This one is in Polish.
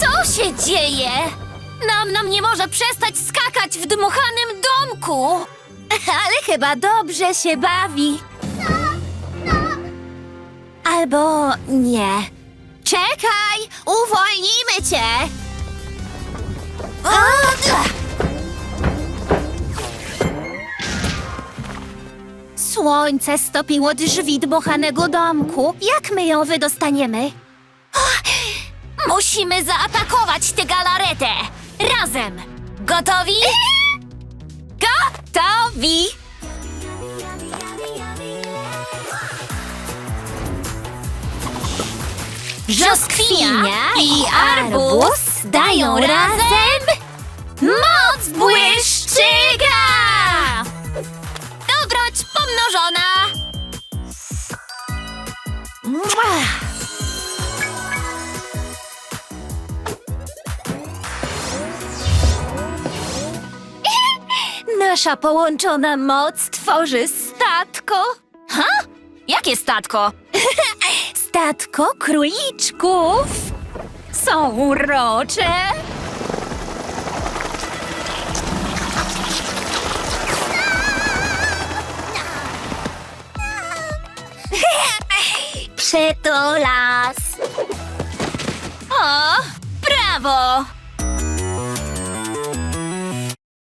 Co się dzieje? Nam nam nie może przestać skakać w dmuchanym domku. Ale chyba dobrze się bawi. Albo nie. Czekaj, uwolnimy cię. O! Słońce stopiło drzwi dmuchanego domku. Jak my ją wydostaniemy? Musimy zaatakować tę galaretę! Razem! Gotowi? Gotowi! Brzoskwinia i arbuz dają razem moc błyszczyka! Nasza połączona moc tworzy statko. Ha? Jakie statko? statko króliczków. Są urocze. Przytulas. O, brawo!